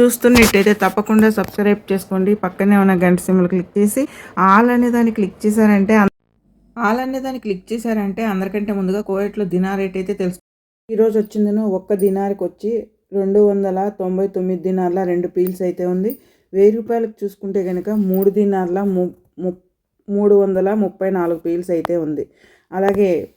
చూస్తున్నట్టయితే తప్పకుండా సబ్స్క్రైబ్ చేసుకోండి. పక్కనే ఉన్న గంట సిమ్లు క్లిక్ చేసి ఆల్ అనే దాన్ని క్లిక్ చేశారంటే ఆల్ అనే దాన్ని క్లిక్ చేశారంటే అందరికంటే ముందుగా కోయట్లో దినార్ రేట్ అయితే తెలుసు. ఈరోజు వచ్చిందను ఒక్క దినార్కి వచ్చి రెండు వందల తొంభై తొమ్మిది దినార్ల రెండు పీల్స్ అయితే ఉంది. వెయ్యి రూపాయలకు చూసుకుంటే కనుక మూడు దినార్ల ము ము- మూడు వందల ముప్పై నాలుగు పీల్స్ అయితే ఉంది. అలాగే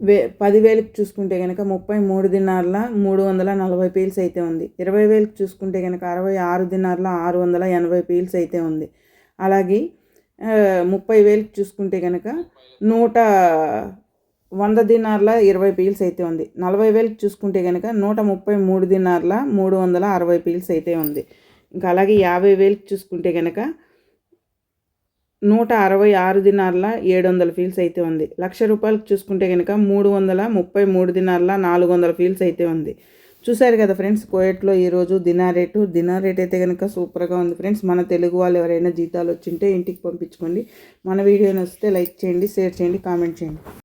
వే పదివేలకు చూసుకుంటే కనుక ముప్పై మూడు దినార్ల మూడు వందల నలభై పీల్స్ అయితే ఉంది. ఇరవై వేలకు చూసుకుంటే కనుక అరవై ఆరు దినార్ల ఆరు వందల ఎనభై పీల్స్ అయితే ఉంది. అలాగే ముప్పై వేలకు చూసుకుంటే కనుక నూట వంద దినార్ల ఇరవై పీల్స్ అయితే ఉంది. నలభై వేలకు చూసుకుంటే కనుక నూట ముప్పై మూడు దినార్ల మూడు వందల అరవై పీల్స్ అయితే ఉంది. ఇంకా అలాగే యాభై వేలకు చూసుకుంటే కనుక నూట అరవై ఆరు దినార్ల ఏడు వందల ఫీల్స్ అయితే ఉంది. లక్ష రూపాయలకు చూసుకుంటే కనుక మూడు వందల ముప్పై మూడు దినార్ల నాలుగు వందల ఫీల్స్ అయితే ఉంది. చూశారు కదా ఫ్రెండ్స్ కోయట్లో ఈరోజు దినా రేటు. దినా రేట్ అయితే కనుక సూపర్గా ఉంది ఫ్రెండ్స్. మన తెలుగు వాళ్ళు ఎవరైనా జీతాలు వచ్చింటే ఇంటికి పంపించుకోండి. మన వీడియో నచ్చితే లైక్ చేయండి షేర్ చేయండి కామెంట్ చేయండి.